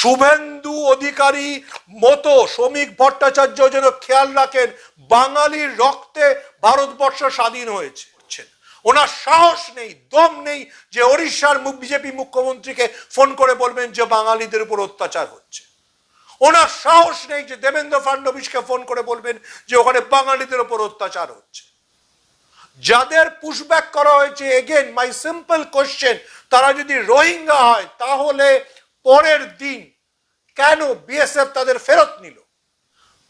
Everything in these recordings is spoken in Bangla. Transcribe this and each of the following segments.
শুভেন্দু অধিকারী মতো শ্রমিক ভট্টাচার্য যেন খেয়াল রাখেন, বাঙালির রক্তে ভারতবর্ষ স্বাধীন হয়েছে। ওনার সাহস নেই, দম নেই যে ওড়িশার বিজেপি মুখ্যমন্ত্রীকে ফোন করে বলবেন যে বাঙালিদের উপর অত্যাচার হচ্ছে। ওনার সাহস নেই যে দেবেন্দ্র ফাডনবিসকে ফোন করে বলবেন যে ওখানে বাঙালিদের উপর অত্যাচার হচ্ছে। যাদের পুশব্যাক করা হয়েছে এগেন মাই সিম্পল কোশ্চেন তারা যদি রোহিঙ্গা হয়, তাহলে পরের দিন কেন বিএসএফ তাদের ফেরত নিল?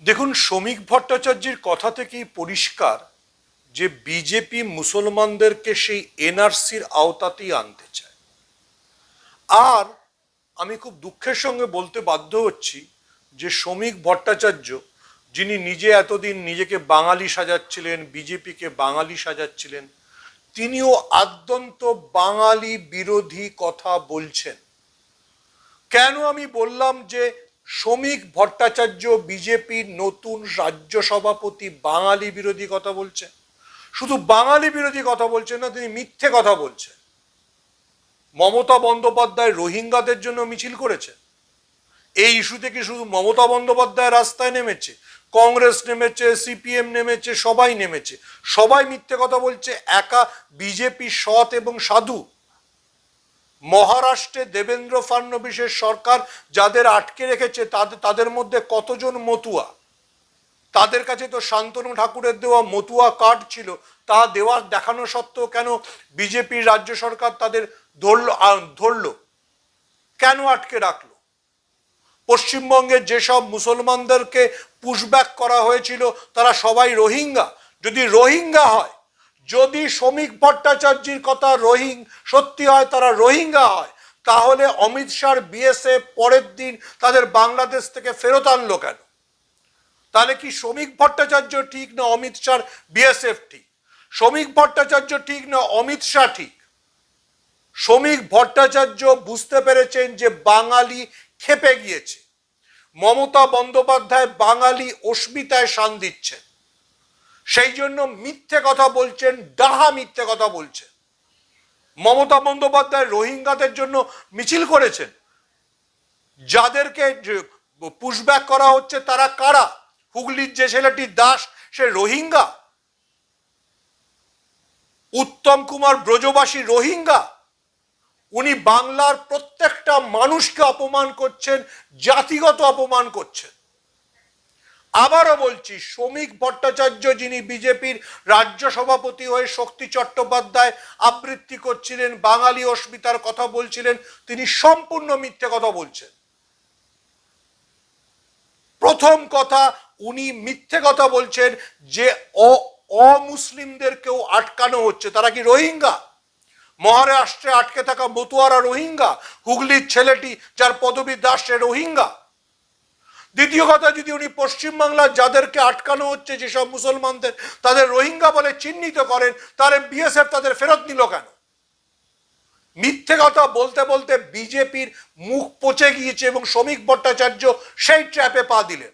দেখুন, শ্রমিক ভট্টাচার্যের কথা থেকেই পরিষ্কার যে বিজেপি মুসলমানদেরকে সেই এনআরসির আওতাতেই আনতে চায়। আর আমি খুব দুঃখের সঙ্গে বলতে বাধ্য হচ্ছি যে শ্রমিক ভট্টাচার্য, যিনি নিজে এতদিন নিজেকে বাঙালি সাজাচ্ছিলেন বিজেপিকে বাঙালি সাজাচ্ছিলেন, তিনিও আদ্যন্ত বাঙালি বিরোধী কথা বলছেন। কেন আমি বললাম যে শ্রমিক ভট্টাচার্য বিজেপির নতুন রাজ্য সভাপতি বাঙালি বিরোধী কথা বলছেন শুধু বাঙালি বিরোধী কথা বলছেন না, তিনি মিথ্যে কথা বলছেন। মমতা বন্দ্যোপাধ্যায় রোহিঙ্গাদের জন্য মিছিল করেছে। এই ইস্যু থেকে শুধু মমতা বন্দ্যোপাধ্যায় রাস্তায় নেমেছে? কংগ্রেস নেমেছে, সিপিএম নেমেছে, সবাই নেমেছে। সবাই মিথ্যে কথা বলছে, একা বিজেপি সৎ এবং সাধু। মহারাষ্ট্রে দেবেন্দ্র ফাডনবিসের সরকার যাদের আটকে রেখেছে তাদের তাদের মধ্যে কতজন মতুয়া? তাদের কাছে তো শান্তনু ঠাকুরের দেওয়া মতুয়া কার্ড ছিল, তা দেওয়া দেখানো সত্ত্বেও কেন বিজেপির রাজ্য সরকার তাদের ধরল ধরল? কেন আটকে রাখল? পশ্চিমবঙ্গের যেসব মুসলমানদেরকে পুশব্যাক করা হয়েছিল, তারা সবাই রোহিঙ্গা। যদি রোহিঙ্গা হয় যদি শ্রমিক ভট্টাচার্যের কথা রোহিং সত্যি হয়, তারা রোহিঙ্গা হয়, তাহলে অমিত শাহর বিএসএফ পরের দিন তাদের বাংলাদেশ থেকে ফেরত আনলো কেন? তাহলে কি শ্রমিক ভট্টাচার্য ঠিক না অমিত শাহর বিএসএফ ঠিক? শ্রমিক ভট্টাচার্য ঠিক না অমিত শাহ ঠিক? শ্রমিক ভট্টাচার্য বুঝতে পেরেছেন যে বাঙালি খেপে গিয়েছে। মমতা বন্দ্যোপাধ্যায় বাঙালি অস্মিতায় শান দিচ্ছেন। সেই জন্য মিথ্যে কথা বলছেন, ডাহা মিথ্যে কথা বলছেন। মমতা বন্দ্যোপাধ্যায় রোহিঙ্গাদের জন্য মিছিল করেছেন। যাদেরকে পুশব্যাক করা হচ্ছে, তারা কারা? হুগলির যে ছেলেটি দাস, সে রোহিঙ্গা? উত্তম কুমার ব্রজবাসী রোহিঙ্গা? উনি বাংলার প্রত্যেকটা মানুষকে অপমান করছেন, জাতিগত অপমান করছেন। আবারও বলছি, শ্রমিক ভট্টাচার্য যিনি বিজেপির রাজ্য সভাপতি হয়ে শক্তি চট্টোপাধ্যায় আবৃত্তি করছিলেন, বাঙালি অস্মিতার কথা বলছিলেন, তিনি সম্পূর্ণ মিথ্যে কথা বলছেন। প্রথম কথা, উনি মিথ্যে কথা বলছেন যে অমুসলিমদেরকেও আটকানো হচ্ছে। তারা কি রোহিঙ্গা? মহারাষ্ট্রে আটকে থাকা মতুয়ারা রোহিঙ্গা? হুগলির ছেলেটি যার পদবী দাস, সে রোহিঙ্গা? দ্বিতীয় কথা, যদি উনি পশ্চিমবাংলার যাদেরকে আটকানো হচ্ছে যেসব মুসলমানদের, তাদের রোহিঙ্গা বলে চিহ্নিত করেন, তাহলে বিএসএফ তাদের ফেরত নিল কেন? মিথ্যে কথা বলতে বলতে বিজেপির মুখ পচে গিয়েছে এবং শ্রমিক ভট্টাচার্য সেই ট্র্যাপে পা দিলেন।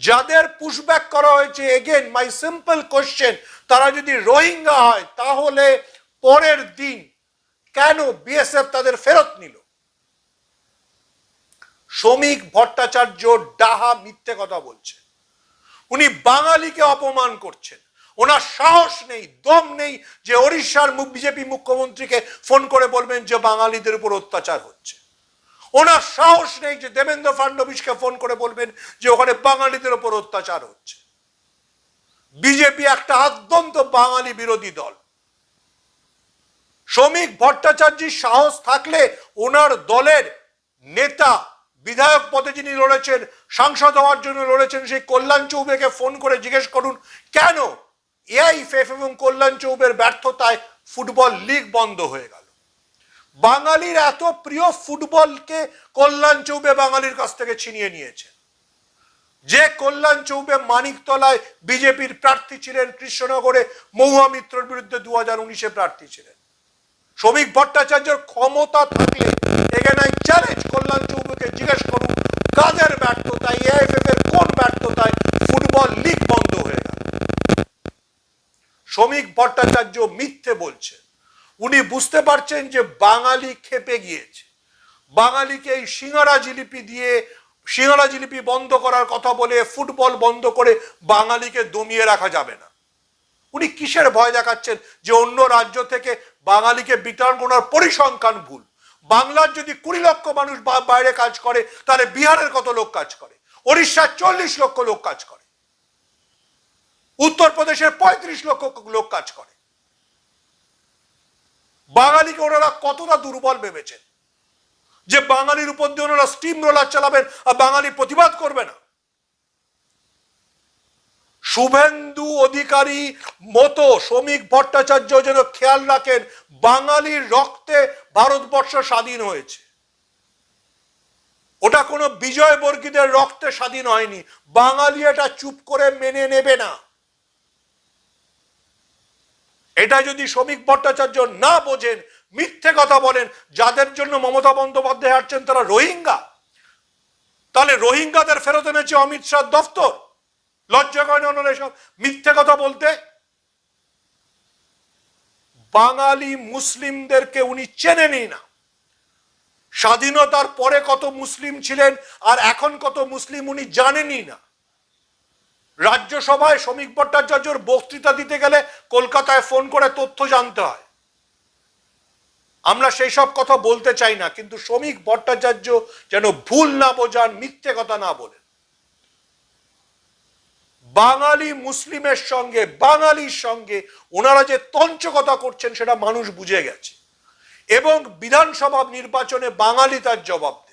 যাদের পুশব্যাক করা হয়েছে এগেন মাই সিম্পল কোশ্চেন তারা যদি রোহিঙ্গা হয়, তাহলে পরের দিন কেন বিএসএফ তাদের ফেরত নিল? শ্রমিক ভট্টাচার্য ডাহা মিথ্যে কথা বলছে। উনি বাঙালিকে অপমান করছেন। ওনার সাহস নেই, দম নেই যে ওড়িশার বিজেপি মুখ্যমন্ত্রীকে ফোন করে বলবেন যে বাঙালিদের উপর অত্যাচার হচ্ছে। ওনার সাহস নেই যে দেবেন্দ্র ফাডনবিসকে ফোন করে বলবেন যে ওখানে বাঙালিদের উপর অত্যাচার হচ্ছে। বিজেপি একটা আদ্যন্ত বাঙালি বিরোধী দল। শ্রমিক ভট্টাচার্যের সাহস থাকলে ওনার দলের নেতা বিধায়ক পদে যিনি লড়েছেন, সাংসদ হওয়ার জন্য লড়েছেন, সেই কল্যাণ চৌবেকে ফোন করে জিজ্ঞেস করুন, কেন এআইএফএফ এবং কল্যাণ চৌবের ব্যর্থতায় ফুটবল লিগ বন্ধ হয়ে গেল? বাঙালির এত প্রিয় ফুটবলকে কল্যাণ চৌবে বাঙালির কাছ থেকে ছিনিয়ে নিয়েছে। যে কল্যাণ চৌবে মানিকতলায় বিজেপির প্রার্থী ছিলেন, কৃষ্ণনগরে মহুয়া মিত্রর বিরুদ্ধে দু হাজার উনিশে প্রার্থী ছিলেন। শ্রমিক ভট্টাচার্যের ক্ষমতা থাকলে এখানে চ্যালেঞ্জ কল্যাণ চৌবেকে জিজ্ঞেস করুন, কাদের ব্যর্থতায় এআইএফএফ এর কোন ব্যর্থতায় ফুটবল লিগ বন্ধ হয়ে গেল? শ্রমিক ভট্টাচার্য মিথ্যে বলছে। উনি বুঝতে পারছেন যে বাঙালি খেপে গিয়েছে। বাঙালিকে এই সিঙ্গারা জিলিপি দিয়ে, সিঙ্গারা জিলিপি বন্ধ করার কথা বলে ফুটবল বন্ধ করে বাঙালিকে দমিয়ে রাখা যাবে না। উনি কিসের ভয় দেখাচ্ছেন যে অন্য রাজ্য থেকে বাঙালিকে বিতরণ করার পরিসংখ্যান ভুল। বাংলার যদি কুড়ি লক্ষ মানুষ বাইরে কাজ করে, তাহলে বিহারের কত লোক কাজ করে? উড়িষ্যার চল্লিশ লক্ষ লোক কাজ করে। উত্তরপ্রদেশের পঁয়ত্রিশ লক্ষ লোক কাজ করে। বাঙালিকে ওনারা কতটা দুর্বল ভেবেছেন? যে বাঙালির উপর দিয়ে ওনারা স্টিম রোলার চালাবেন আর বাঙালি প্রতিবাদ করবে না। শুভেন্দু অধিকারী মতো শ্রমিক ভট্টাচার্য যেন খেয়াল রাখেন, বাঙালির রক্তে ভারতবর্ষ স্বাধীন হয়েছে। ওটা কোনো বিজয় বর্গীদের রক্তে স্বাধীন হয়নি। বাঙালি এটা চুপ করে মেনে নেবে না। এটা যদি শ্রমিক ভট্টাচার্য না বোঝেন, মিথ্যে কথা বলেন, যাদের জন্য মমতা বন্দ্যোপাধ্যায় হাঁটছেন তারা রোহিঙ্গা। তাহলে রোহিঙ্গাদের ফেরত এনেছে অমিত শাহ দফতর। লজ্জা করে ওনারা এসব? মিথ্যে কথা বলতে? বাঙালি মুসলিমদেরকে উনি চেনেনই না। স্বাধীনতার পরে কত মুসলিম ছিলেন আর এখন কত মুসলিম উনি জানেনই না। রাজ্যসভায় শ্রমিক ভট্টাচার্যর বক্তৃতা দিতে গেলে কলকাতায় ফোন করে তথ্য জানতে হয়। আমরা সেই সব কথা বলতে চাই না, কিন্তু শ্রমিক ভট্টাচার্য যেন ভুল না বোঝান, মিথ্যে কথা না বলেন। বাঙালি মুসলিমের সঙ্গে, বাঙালির সঙ্গে ওনারা যে তঞ্চকতা করছেন সেটা মানুষ বুঝে গেছে। এবং বিধানসভা নির্বাচনে বাঙালি তার জবাব দেবে